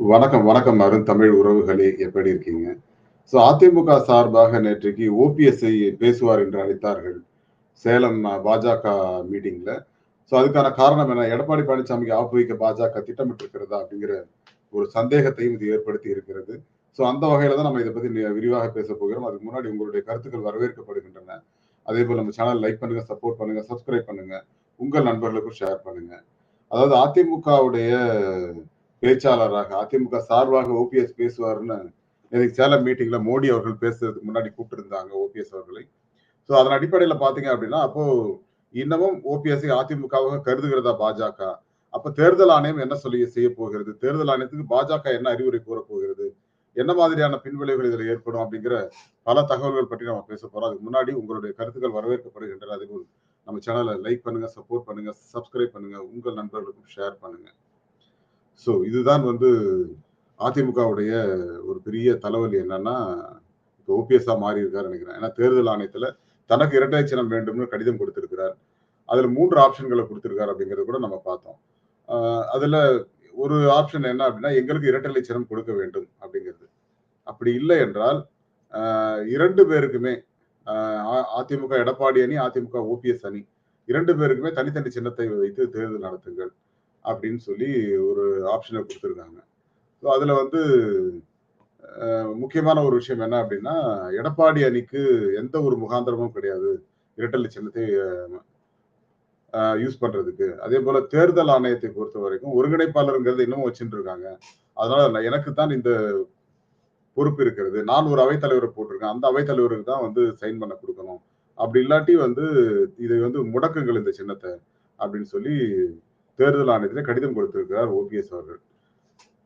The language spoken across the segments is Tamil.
வணக்கம், வணக்கம் அருண் தமிழ் உறவுகளே! எப்படி இருக்கீங்க? ஸோ அதிமுக சார்பாக நேற்றைக்கு ஓபிஎஸ்ஐ பேசுவார் என்று அழைத்தார்கள். சேலம் பாஜக மீட்டிங்ல. ஸோ அதுக்கான காரணம் என்ன? எடப்பாடி பழனிசாமிக்கு ஆப்பு வைக்க பாஜக திட்டமிட்டிருக்கிறதா? அப்படிங்கிற ஒரு சந்தேகத்தையும் இது ஏற்படுத்தி இருக்கிறது. ஸோ அந்த வகையில தான் நம்ம இதை பத்தி விரிவாக பேச போகிறோம். அதுக்கு முன்னாடி உங்களுடைய கருத்துக்கள் வரவேற்கப்படுகின்றன. அதே போல் நம்ம சேனல் லைக் பண்ணுங்க, சப்போர்ட் பண்ணுங்க, சப்ஸ்கிரைப் பண்ணுங்க. உங்கள் நண்பர்களுக்கும் ஷேர் பண்ணுங்க. அதாவது அதிமுகவுடைய பேச்சாளராக அதிமுக சார்பாக ஓபிஎஸ் பேசுவார்னு இன்னைக்கு சேலம் மீட்டிங்ல மோடி அவர்கள் பேசுறதுக்கு முன்னாடி கூப்பிட்டுருந்தாங்க ஓபிஎஸ் அவர்களை. ஸோ அதன் அடிப்படையில் பார்த்தீங்க அப்படின்னா, அப்போ இன்னமும் ஓபிஎஸ்ஐ அதிமுகவாக கருதுகிறதா பாஜக? அப்போ தேர்தல் ஆணையம் என்ன சொல்லி செய்யப் போகிறது? தேர்தல் ஆணையத்துக்கு பாஜக என்ன அறிவுரை கூறப் போகிறது? என்ன மாதிரியான பின்விளைவுகள் இதில் ஏற்படும்? அப்படிங்கிற பல தகவல்கள் பற்றி நம்ம பேசப் போறோம். அதுக்கு முன்னாடி உங்களுடைய கருத்துக்கள் வரவேற்கப்படுகின்றன. அதுக்கு நம்ம சேனலை லைக் பண்ணுங்க, சப்போர்ட் பண்ணுங்க, சப்ஸ்கிரைப் பண்ணுங்க. உங்கள் நண்பர்களுக்கும் ஷேர் பண்ணுங்க. ஸோ இதுதான் வந்து அதிமுகவுடைய ஒரு பெரிய தலைவலி என்னன்னா, இப்போ ஓபிஎஸ்ஸா மாறி இருக்காரு நினைக்கிறேன். ஏன்னா தேர்தல் ஆணையத்துல தனக்கு இரட்டை சின்னம் வேண்டும்னு கடிதம் கொடுத்திருக்கிறார். அதுல 3 ஆப்ஷன்கள குடுத்திருக்காரு அப்படிங்கிறத கூட நம்ம பார்த்தோம். அதில் அதுல ஒரு ஆப்ஷன் என்ன அப்படின்னா, எங்களுக்கு இரட்டை சின்னம் கொடுக்க வேண்டும் அப்படிங்கிறது. அப்படி இல்லை என்றால், இரண்டு பேருக்குமே அ அதிமுக எடப்பாடி அணி, அதிமுக ஓபிஎஸ் அணி இரண்டு பேருக்குமே தனித்தனி சின்னத்தை வைத்து தேர்தல் நடத்துங்கள். அப்படின்னு சொல்லி ஒரு ஆப்ஷனை கொடுத்துருக்காங்க ஸோ அதில் வந்து முக்கியமான ஒரு விஷயம் என்ன அப்படின்னா, எடப்பாடி அணிக்கு எந்த ஒரு முகாந்திரமும் கிடையாது. இரட்டல் சின்னத்தை யூஸ் யூஸ் பண்றதுக்கு. அதேபோல தேர்தல் ஆணையத்தை பொறுத்த வரைக்கும் ஒருங்கிணைப்பாளருங்கிறது இன்னமும் வச்சுட்டு இருக்காங்க. அதனால எனக்கு தான் இந்த பொறுப்பு இருக்கிறது. நான் ஒரு அவைத்தலைவரை போட்டிருக்கேன். அந்த அவைத்தலைவருக்கு தான் வந்து சைன் பண்ண கொடுக்கணும் அப்படி இல்லாட்டி வந்து இதை வந்து முடக்குங்கள் இந்த சின்னத்தை அப்படின்னு சொல்லி தேர்தல் ஆணையத்தில் கடிதம் கொடுத்திருக்கிறார் ஓபிஎஸ் அவர்கள்.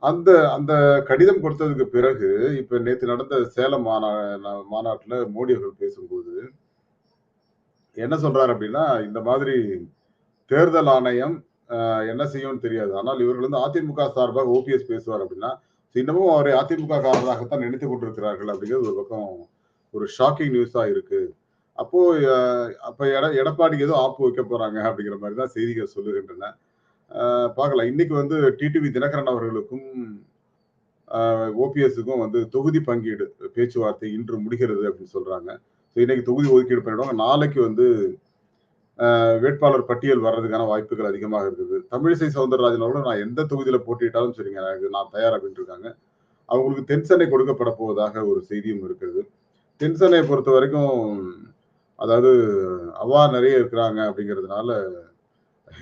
அந்த அந்த கடிதம் கொடுத்ததுக்கு பிறகு, இப்ப நேற்று நடந்த சேலம் மாநா மாநாட்டில் மோடி அவர்கள் பேசும்போது என்ன சொல்றாரு அப்படின்னா, இந்த மாதிரி தேர்தல் ஆணையம் என்ன செய்யும்னு தெரியாது. ஆனால் இவர்கள் வந்து அதிமுக சார்பாக ஓபிஎஸ் பேசுவார் அப்படின்னா, இன்னமும் அவரை அதிமுக காரராகத்தான் நினைத்துக் கொண்டிருக்கிறார்கள் அப்படிங்கிறது ஒரு பக்கம் ஒரு ஷாக்கிங் நியூஸா இருக்கு. அப்போ அப்ப எட எடப்பாடிக்கு ஏதோ ஆப்பு வைக்க போறாங்க அப்படிங்கிற மாதிரி தான் செய்திகள் சொல்லுகின்றன. பார்க்கலாம். இன்னைக்கு வந்து டிடிவி தினகரன் அவர்களுக்கும் அ வந்து தொகுதி பங்கீடு பேச்சுவார்த்தை இன்று முடிகிறது அப்படின்னு சொல்றாங்க. ஸோ இன்னைக்கு தொகுதி ஒதுக்கீடு பண்ணிடுவாங்க. நாளைக்கு வந்து வேட்பாளர் பட்டியல் வர்றதுக்கான வாய்ப்புகள் அதிகமாக இருக்குது. தமிழிசை சவுந்தரராஜன் அவர்களும் நான் எந்த தொகுதியில் போட்டியிட்டாலும் சரிங்க, எனக்கு நான் தயார் அப்படின்னு இருக்காங்க. அவங்களுக்கு தென் சென்னை கொடுக்கப்பட போவதாக ஒரு செய்தியும் இருக்கிறது. தென் பொறுத்த வரைக்கும் அதாவது அவா நிறைய இருக்கிறாங்க அப்படிங்கிறதுனால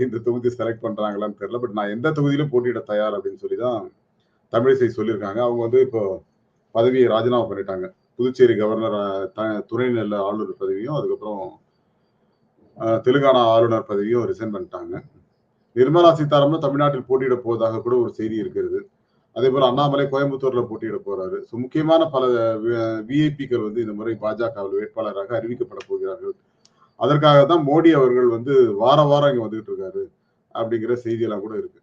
இந்த தொகுதி செலக்ட் பண்றாங்களான்னு தெரியல. பட் நான் எந்த தொகுதியிலும் போட்டியிட தயார் அப்படின்னு சொல்லி தான் தமிழிசை சொல்லியிருக்காங்க. அவங்க வந்து இப்போ பதவியை ராஜினாமா பண்ணிட்டாங்க. புதுச்சேரி கவர்னர் த துணைநிலை ஆளுநர் பதவியும், அதுக்கப்புறம் தெலுங்கானா ஆளுநர் பதவியும் ரிசைன் பண்ணிட்டாங்க. நிர்மலா சீதாராமன் தமிழ்நாட்டில் போட்டியிட போவதாக கூட ஒரு செய்தி இருக்கிறது. அதே போல அண்ணாமலை கோயம்புத்தூர்ல போட்டியிட போறாரு. ஸோ முக்கியமான பல விஐபிக்கள் வந்து இந்த முறை பாஜகவில் வேட்பாளராக அறிவிக்கப்பட போகிறார்கள். அதற்காக தான் மோடி அவர்கள் வந்து வாரம் வாரம் இங்கே வந்துகிட்டு இருக்காரு. அப்படிங்கிற செய்தியெல்லாம் கூட இருக்கு.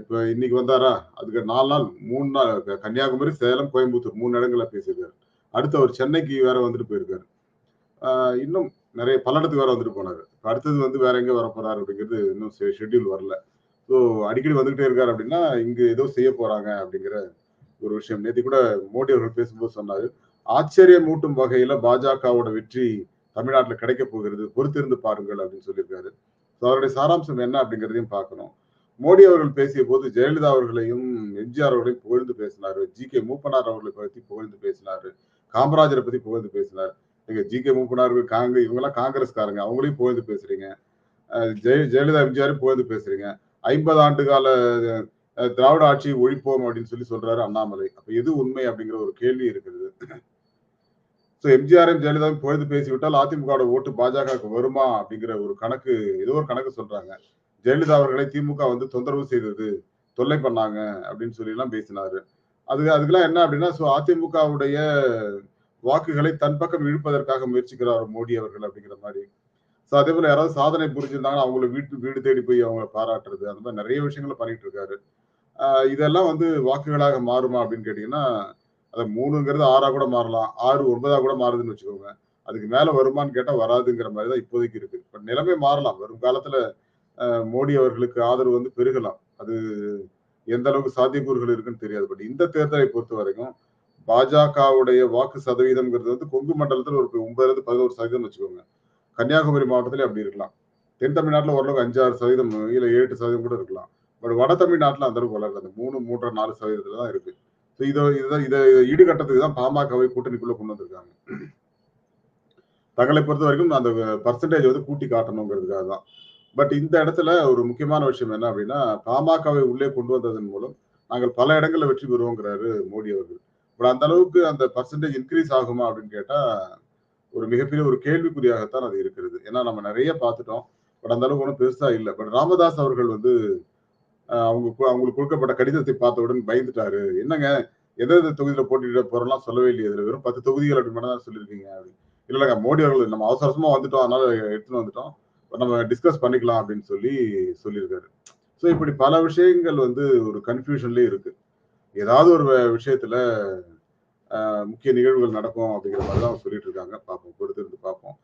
இப்போ இன்னைக்கு வந்தாரா? அதுக்கு நாலு நாள் மூணு நாள் கன்னியாகுமரி, சேலம், கோயம்புத்தூர் மூணு இடங்கள்ல பேசியிருக்காரு. அடுத்து அவர் சென்னைக்கு வேற வந்துட்டு போயிருக்காரு. இன்னும் நிறைய பல இடத்துக்கு வேற வந்துட்டு போனாரு. அடுத்தது வந்து வேற எங்கே வரப்போறாரு அப்படிங்கிறது இன்னும் ஷெட்யூல் வரல. ஸோ அடிக்கடி வந்துகிட்டே இருக்காரு அப்படின்னா, இங்கு ஏதோ செய்ய போறாங்க அப்படிங்கிற ஒரு விஷயம். நேற்று கூட மோடி அவர்கள் பேசும்போது சொன்னாரு. ஆச்சரியமூட்டும் வகையில பாஜகவோட வெற்றி தமிழ்நாட்டில் கிடைக்க போகிறது. பொறுத்திருந்து பாருங்கள் அப்படின்னு சொல்லியிருக்காரு. ஸோ அவருடைய சாராம்சம் என்ன அப்படிங்கிறதையும் பார்க்கணும். மோடி அவர்கள் பேசிய போது ஜெயலலிதா அவர்களையும், எம்ஜிஆர் அவர்களையும் புகழ்ந்து பேசினாரு. ஜி.கே. மூப்பனார் அவர்களை பற்றி புகழ்ந்து பேசினாரு. காமராஜரை பத்தி புகழ்ந்து பேசினார். நீங்க ஜி.கே. மூப்பனார், காங்க இவங்கலாம் காங்கிரஸ்காரங்க. அவங்களையும் புகழ்ந்து பேசுறீங்க. ஜெய ஜெயலலிதா, எம்ஜிஆரையும் புகழ்ந்து பேசுறீங்க. 50 ஆண்டு கால திராவிட ஆட்சியை ஒழிப்போம் அப்படின்னு சொல்லி சொல்றாரு அண்ணாமலை. அப்ப எது உண்மை அப்படிங்கிற ஒரு கேள்வி இருக்குது ஸோ எம்ஜிஆர் ஜெயலலிதாவும் புகழ்ந்து பேசிவிட்டால் அதிமுகவோட ஓட்டு பாஜகவுக்கு வருமா? அப்படிங்கிற ஒரு கணக்கு ஏதோ ஒரு கணக்கு சொல்றாங்க. ஜெயலலிதா அவர்களை திமுக வந்து தொந்தரவு செய்தது, தொல்லை பண்ணாங்க அப்படின்னு சொல்லிலாம் பேசினாரு. அது அதுக்கெல்லாம் என்ன அப்படின்னா, ஸோ அதிமுகவுடைய வாக்குகளை தன் பக்கம் இழுப்பதற்காக முயற்சிக்கிறார் மோடி அவர்கள் அப்படிங்கிற மாதிரி ஸோ அதேபோல யாராவது சாதனை புரிஞ்சிருந்தாங்கன்னா, அவங்கள வீட்டு வீடு தேடி போய் அவங்கள பாராட்டுறது, அந்த மாதிரி நிறைய விஷயங்களை பண்ணிட்டு இருக்காரு. இதெல்லாம் வந்து வாக்குகளாக மாறுமா அப்படின்னு கேட்டீங்கன்னா, அந்த மூணுங்கிறது ஆறா கூட மாறலாம். 6 9ஆ கூட மாறுதுன்னு வச்சுக்கோங்க. அதுக்கு மேல வருமான்னு கேட்டா வராதுங்கிற மாதிரி தான் இப்போதைக்கு இருக்கு. பட் நிலைமை மாறலாம். வரும் காலத்துல மோடி அவர்களுக்கு ஆதரவு வந்து பெருகலாம். அது எந்த அளவுக்கு சாத்தியக்கூறுகள் இருக்குன்னு தெரியாது பட் இந்த தேர்தலை பொறுத்த வரைக்கும் பாஜகவுடைய வாக்கு சதவீதம்ங்கிறது வந்து கொங்கு மண்டலத்தில் ஒரு ஒன்பதுல இருந்து பதினோரு சதவீதம் வச்சுக்கோங்க கன்னியாகுமரி மாவட்டத்திலே அப்படி இருக்கலாம் தென் தமிழ்நாட்டில் ஓரளவுக்கு அஞ்சாறு சதவீதம் இல்லை ஏழு எட்டு சதவீதம் கூட இருக்கலாம் பட் வட தமிழ்நாட்டில் அந்த அளவுக்கு வளரல அந்த மூணு மூன்றரை நாலு சதவீதத்தில் தான் இருக்குது இதை இதை இதை ஈடுகட்டத்துக்கு தான் பாமகவை கூட்டணிக்குள்ள கொண்டு வந்திருக்காங்க. தங்களை பொறுத்த வரைக்கும் அந்த பர்சன்டேஜ் வந்து கூட்டி காட்டணுங்கிறதுக்காக தான். பட் இந்த இடத்துல ஒரு முக்கியமான விஷயம் என்ன அப்படின்னா பாமகவை உள்ளே கொண்டு வந்ததன் மூலம் நாங்கள் பல இடங்களில் வெற்றி பெறுவோங்கிறாரு மோடி அவர்கள். பட் அந்த அளவுக்கு அந்த பர்சன்டேஜ் இன்க்ரீஸ் ஆகுமா அப்படின்னு கேட்டால் ஒரு மிகப்பெரிய ஒரு கேள்விக்குறியாகத்தான் அது இருக்கிறது. ஏன்னா நம்ம நிறைய பார்த்துட்டோம். பட் அந்த அளவுக்கு ஒன்றும் பெருசாக இல்லை. பட் ராமதாஸ் அவர்கள் வந்து அவங்க அவங்களுக்கு கொடுக்கப்பட்ட கடிதத்தை பார்த்தவுடன் பயந்துட்டாரு. என்னங்க? எந்த தொகுதியில போட்டியிட போறோம்லாம் சொல்லவே இல்லையே. இதுல வெறும் பத்து தொகுதிகள் அப்படி மட்டும் தான் சொல்லியிருக்கீங்க அப்படி. இல்லைங்க மோடி அவர்கள் நம்ம அவசரமா வந்துட்டோம். அதனால எடுத்துன்னு வந்துட்டோம். நம்ம டிஸ்கஸ் பண்ணிக்கலாம் அப்படின்னு சொல்லி சொல்லியிருக்காரு. ஸோ இப்படி பல விஷயங்கள் வந்து ஒரு கன்ஃபியூஷன்லேயே இருக்கு. ஏதாவது ஒரு விஷயத்துல முக்கிய நிகழ்வுகள் நடக்கும் அப்படிங்கிற மாதிரி தான் சொல்லிட்டு இருக்காங்க. பார்ப்போம் பொறுத்திருந்து பார்ப்போம்.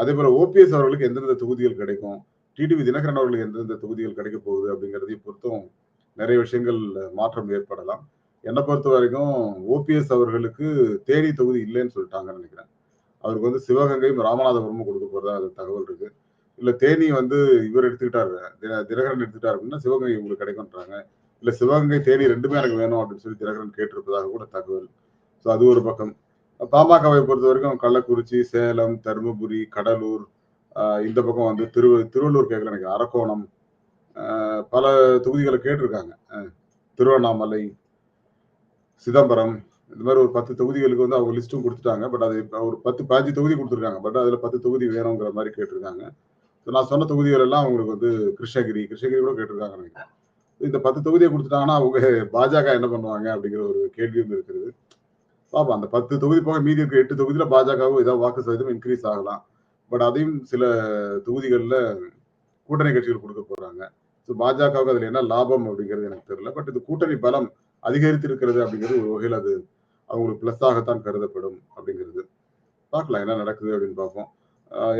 அதே போல ஓபிஎஸ் அவர்களுக்கு எந்தெந்த தொகுதிகள் கிடைக்கும்? டிடிவி தினகரன் அவர்களுக்கு எந்தெந்த தொகுதிகள் கிடைக்க போகுது அப்படிங்கிறதையும் பொறுத்தும் நிறைய விஷயங்கள் மாற்றம் ஏற்படலாம். என்னை பொறுத்த வரைக்கும் ஓபிஎஸ் அவர்களுக்கு தேனி தொகுதி இல்லைன்னு சொல்லிட்டாங்கன்னு நினைக்கிறேன். அவருக்கு வந்து சிவகங்கையும் ராமநாதபுரமும் கொடுக்க போறதா அது தகவல் இருக்கு. இல்ல தேனி வந்து இவர் எடுத்துக்கிட்டாரு தினகரன் எடுத்துக்கிட்டாரு அப்படின்னா சிவகங்கை உங்களுக்கு கிடைக்கும்ன்றாங்க. இல்ல சிவகங்கை தேனி ரெண்டுமே எனக்கு வேணும் அப்படின்னு சொல்லி தினகரன் கேட்டிருப்பதாக கூட தகவல். ஸோ அது ஒரு பக்கம். பாமகவை பொறுத்த வரைக்கும் கள்ளக்குறிச்சி சேலம் தருமபுரி கடலூர் இந்த பக்கம் வந்து திரு திருவள்ளூர் கேட்கல எனக்கு அரக்கோணம். பல தொகுதிகளை கேட்டிருக்காங்க. திருவண்ணாமலை சிதம்பரம் இந்த மாதிரி ஒரு பத்து தொகுதிகளுக்கு வந்து அவங்க லிஸ்ட்டும் கொடுத்துட்டாங்க. பட் அது ஒரு பத்து பாஞ்சு தொகுதி கொடுத்துருக்காங்க. பட் அதில் பத்து தொகுதி வேணுங்கிற மாதிரி கேட்டிருக்காங்க. நான் சொன்ன தொகுதிகள் எல்லாம் அவங்களுக்கு வந்து கிருஷ்ணகிரி கிருஷ்ணகிரி கூட கேட்டிருக்காங்க நினைக்கிறேன். இந்த பத்து தொகுதியை கொடுத்துட்டாங்கன்னா அவங்க பாஜக என்ன பண்ணுவாங்க அப்படிங்கிற ஒரு கேள்வியும் இருக்கிறது பாப்பா அந்த பத்து தொகுதி போக மீதி இருக்க எட்டு தொகுதியில் பாஜகவும் ஏதாவது வாக்கு சதவீதம் இன்க்ரீஸ் ஆகலாம். பட் அதையும் சில தொகுதிகளில் கூட்டணி கட்சிகள் கொடுக்க போறாங்க. ஸோ பாஜகவுக்கு அதில் என்ன லாபம் அப்படிங்கிறது எனக்கு தெரியல. பட் இது கூட்டணி பலம் அதிகரித்திருக்கிறது அப்படிங்கிறது ஒரு வகையில் அது அவங்களுக்கு பிளஸ் ஆகத்தான் கருதப்படும் அப்படிங்கிறது. பார்க்கலாம் என்ன நடக்குது அப்படின்னு பார்ப்போம்.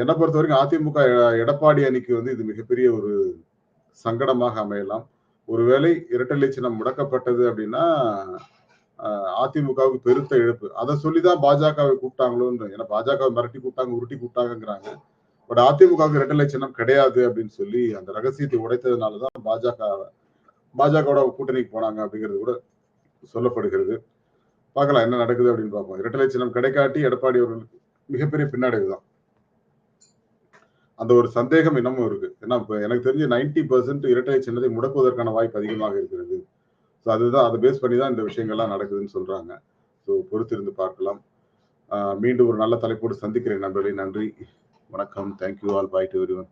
என்னை பொறுத்த வரைக்கும் அதிமுக எடப்பாடி அணிக்கு வந்து இது மிகப்பெரிய ஒரு சங்கடமாக அமையலாம். ஒருவேளை இரட்டை சின்னம் முடக்கப்பட்டது அப்படின்னா அதிமுகவுக்கு பெருத்த இழப்பு. அதை சொல்லிதான் பாஜகவை கூப்பிட்டாங்களோன்ற ஏன்னா பாஜகவை மிரட்டி கூப்பிட்டாங்க உருட்டி கூப்பிட்டாங்கிறாங்க பட் அதிமுகவுக்கு இரட்டலை சின்னம் கிடையாது அப்படின்னு சொல்லி அந்த ரகசியத்தை உடைத்ததுனாலதான் பாஜக பாஜகவோட கூட்டணிக்கு போனாங்க அப்படிங்கிறது கூட சொல்லப்படுகிறது. பார்க்கலாம் என்ன நடக்குது அப்படின்னு பார்ப்போம். இரட்டலை சின்னம் கிடைக்காட்டி எடப்பாடி அவர்களுக்கு மிகப்பெரிய பின்னடைவு தான் அந்த ஒரு சந்தேகம் இன்னமும் இருக்கு. ஏன்னா இப்ப எனக்கு தெரிஞ்சு நைன்டி பர்சன்ட் இரட்டை சின்னத்தை முடக்குவதற்கான வாய்ப்பு அதிகமாக இருக்கிறது. ஸோ அதுதான் அதை பேஸ் பண்ணி தான் இந்த விஷயங்கள்லாம் நடக்குதுன்னு சொல்றாங்க. ஸோ பொறுத்திருந்து பார்க்கலாம். மீண்டும் ஒரு நல்ல தலைப்போடு சந்திக்கிறேன் நண்பர்களே. நன்றி. வணக்கம். Thank you all bye to everyone